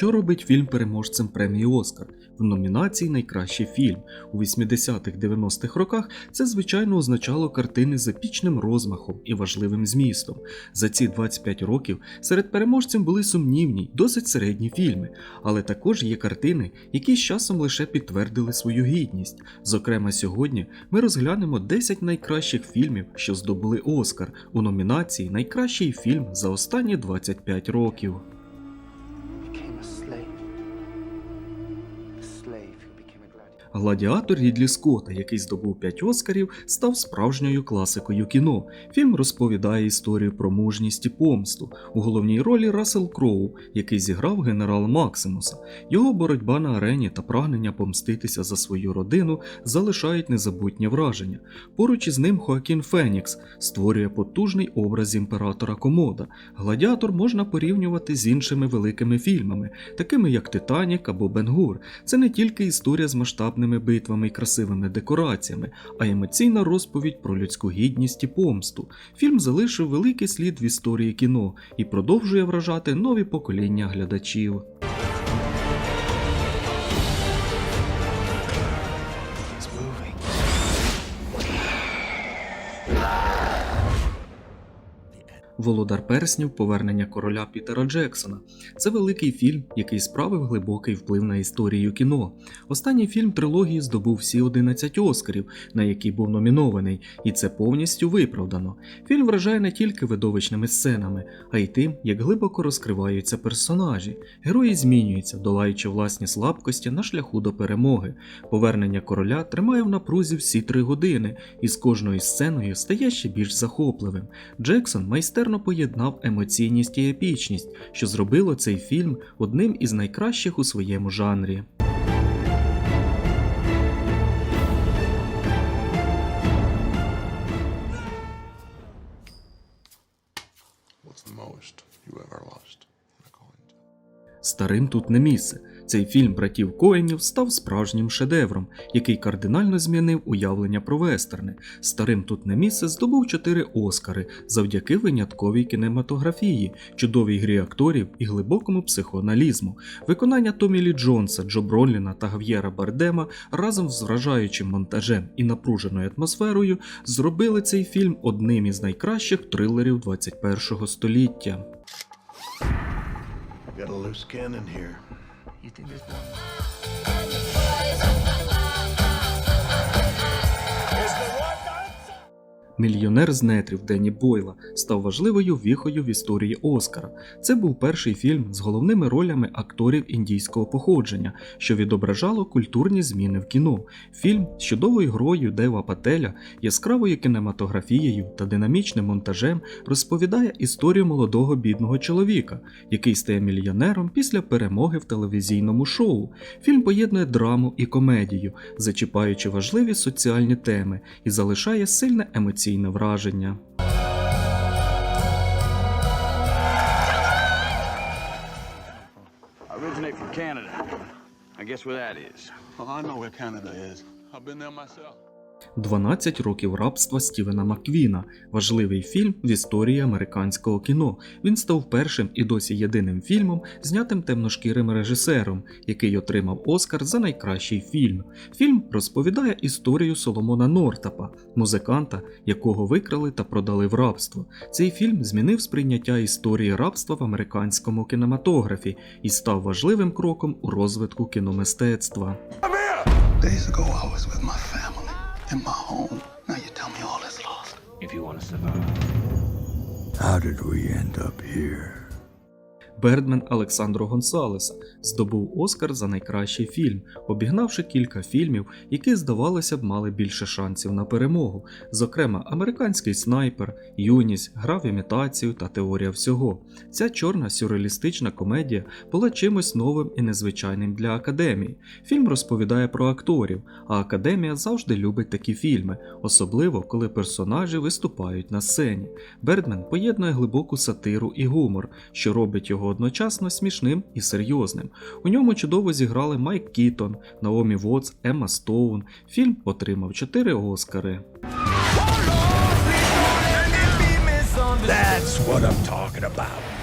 що робить фільм переможцем премії Оскар в номінації Найкращий фільм у 80-х-90-х роках. Це звичайно означало картини з епічним розмахом і важливим змістом. За ці 25 років серед переможців були сумнівні, досить середні фільми, але також є картини, які з часом лише підтвердили свою гідність. Зокрема, сьогодні ми розглянемо 10 найкращих фільмів, що здобули Оскар у номінації Найкращий фільм за останні 25 років. Гладіатор Рідлі Скотта, який здобув 5 Оскарів, став справжньою класикою кіно. Фільм розповідає історію про мужність і помсту. У головній ролі Рассел Кроу, який зіграв генерала Максимуса. Його боротьба на арені та прагнення помститися за свою родину залишають незабутнє враження. Поруч із ним Хоакін Фенікс створює потужний образ імператора Комода. Гладіатор можна порівнювати з іншими великими фільмами, такими як Титанік або Бенгур. Це не тільки історія з масштабними битвами і красивими декораціями, а емоційна розповідь про людську гідність і помсту. Фільм залишив великий слід в історії кіно і продовжує вражати нові покоління глядачів. Володар перснів Повернення короля Пітера Джексона. Це великий фільм, який справив глибокий вплив на історію кіно. Останній фільм трилогії здобув всі 11 Оскарів, на які був номінований, і це повністю виправдано. Фільм вражає не тільки видовищними сценами, а й тим, як глибоко розкриваються персонажі. Герої змінюються, долаючи власні слабкості на шляху до перемоги. Повернення короля тримає в напрузі всі три години, і з кожною сценою стає ще більш захопливим. Джексон майстерно поєднав емоційність і епічність, що зробило цей фільм одним із найкращих у своєму жанрі. Старим тут не місце. Цей фільм братів Коенів став справжнім шедевром, який кардинально змінив уявлення про вестерни. Старим тут не місце здобув 4 Оскари завдяки винятковій кінематографії, чудовій грі акторів і глибокому психоаналізму. Виконання Томі Лі Джонса, Джо Бронліна та Гав'єра Бардема разом з вражаючим монтажем і напруженою атмосферою зробили цей фільм одним із найкращих трилерів 21 століття. You think there's more? Мільйонер з нетрів Денні Бойла став важливою віхою в історії Оскара. Це був перший фільм з головними ролями акторів індійського походження, що відображало культурні зміни в кіно. Фільм з чудовою грою Дева Пателя, яскравою кінематографією та динамічним монтажем розповідає історію молодого бідного чоловіка, який стає мільйонером після перемоги в телевізійному шоу. Фільм поєднує драму і комедію, зачіпаючи важливі соціальні теми і залишає сильне емоційне враження. I originate from Canada. I guess where that is. Oh, I know where Canada is. I've been there myself. 12 років рабства Стівена Маквіна важливий фільм в історії американського кіно. Він став першим і досі єдиним фільмом, знятим темношкірим режисером, який отримав Оскар за найкращий фільм. Фільм розповідає історію Соломона Нортапа, музиканта, якого викрали та продали в рабство. Цей фільм змінив сприйняття історії рабства в американському кінематографі і став важливим кроком у розвитку кіномистецтва. Days ago, I was with my family in my home. Now you tell me all is lost. If you want to survive. How did we end up here? Бердмен Александро Гонсалеса здобув Оскар за найкращий фільм, обігнавши кілька фільмів, які, здавалося б, мали більше шансів на перемогу. Зокрема, американський снайпер, Юність, гра в імітацію та теорія всього. Ця чорна сюрреалістична комедія була чимось новим і незвичайним для академії. Фільм розповідає про акторів, а академія завжди любить такі фільми, особливо коли персонажі виступають на сцені. Бердмен поєднує глибоку сатиру і гумор, що робить його одночасно смішним і серйозним. У ньому чудово зіграли Майк Кітон, Наомі Вотс, Емма Стоун. Фільм отримав 4 Оскари. That's what I'm talking about.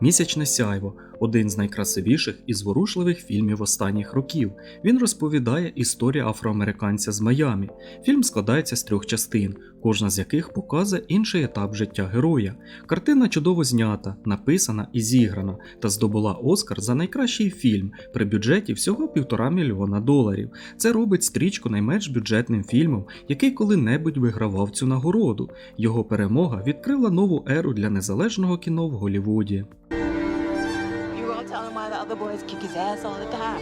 Місячне сяйво один з найкрасивіших і зворушливих фільмів останніх років. Він розповідає історію афроамериканця з Майамі. Фільм складається з трьох частин, кожна з яких показує інший етап життя героя. Картина чудово знята, написана і зіграна та здобула Оскар за найкращий фільм при бюджеті всього півтора мільйона доларів. Це робить стрічку найменш бюджетним фільмом, який коли-небудь вигравав цю нагороду. Його перемога відкрила нову еру для незалежного кіно в Голлівуді. The boys kick his ass all the time.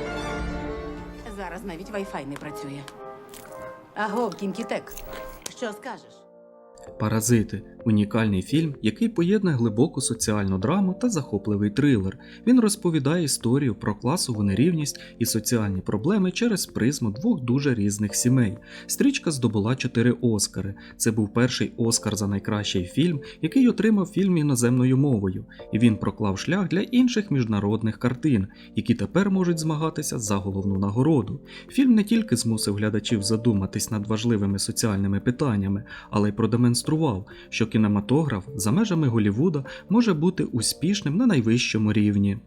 Зараз навіть Wi-Fi не працює. Аго, Кінкітек, що скажеш? Паразити унікальний фільм, який поєднує глибоку соціальну драму та захопливий трилер. Він розповідає історію про класову нерівність і соціальні проблеми через призму двох дуже різних сімей. Стрічка здобула 4 Оскари. Це був перший Оскар за найкращий фільм, який отримав фільм іноземною мовою, і він проклав шлях для інших міжнародних картин, які тепер можуть змагатися за головну нагороду. Фільм не тільки змусив глядачів задуматись над важливими соціальними питаннями, але й продемонстрував, що кінематограф за межами Голлівуда може бути успішним на найвищому рівні.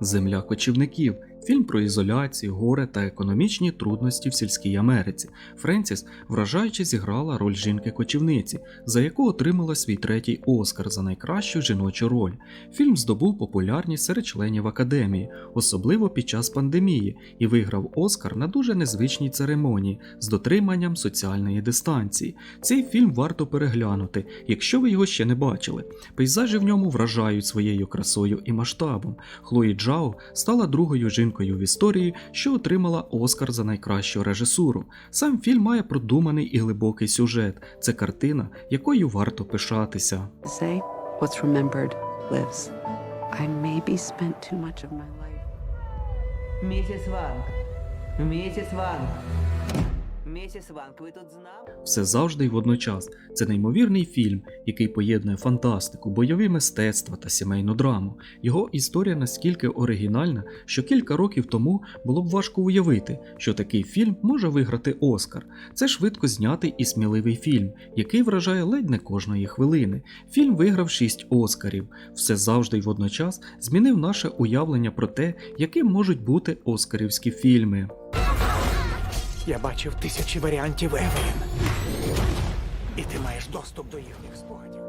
Земля кочівників фільм про ізоляцію, горе та економічні трудності в сільській Америці. Френсіс вражаюче зіграла роль жінки-кочівниці, за яку отримала свій третій Оскар за найкращу жіночу роль. Фільм здобув популярність серед членів академії, особливо під час пандемії, і виграв Оскар на дуже незвичній церемонії з дотриманням соціальної дистанції. Цей фільм варто переглянути, якщо ви його ще не бачили. Пейзажі в ньому вражають своєю красою і масштабом. Хлої Джао стала другою жінкою в історії, що отримала Оскар за найкращу режисуру. Сам фільм має продуманий і глибокий сюжет. Це картина, якою варто пишатися. say what's remembered lives. I maybe spent too much of my life. Місіс Ванг. Місіс Ванг. Місіс Ванг, ви тут з? Все завжди й водночас. Це неймовірний фільм, який поєднує фантастику, бойові мистецтва та сімейну драму. Його історія настільки оригінальна, що кілька років тому було б важко уявити, що такий фільм може виграти Оскар. Це швидко знятий і сміливий фільм, який вражає ледь не кожної хвилини. Фільм виграв 6 Оскарів. Все завжди й водночас змінив наше уявлення про те, яким можуть бути оскарівські фільми. Я бачив тисячі варіантів Евелін. І ти маєш доступ до їхніх спогадів.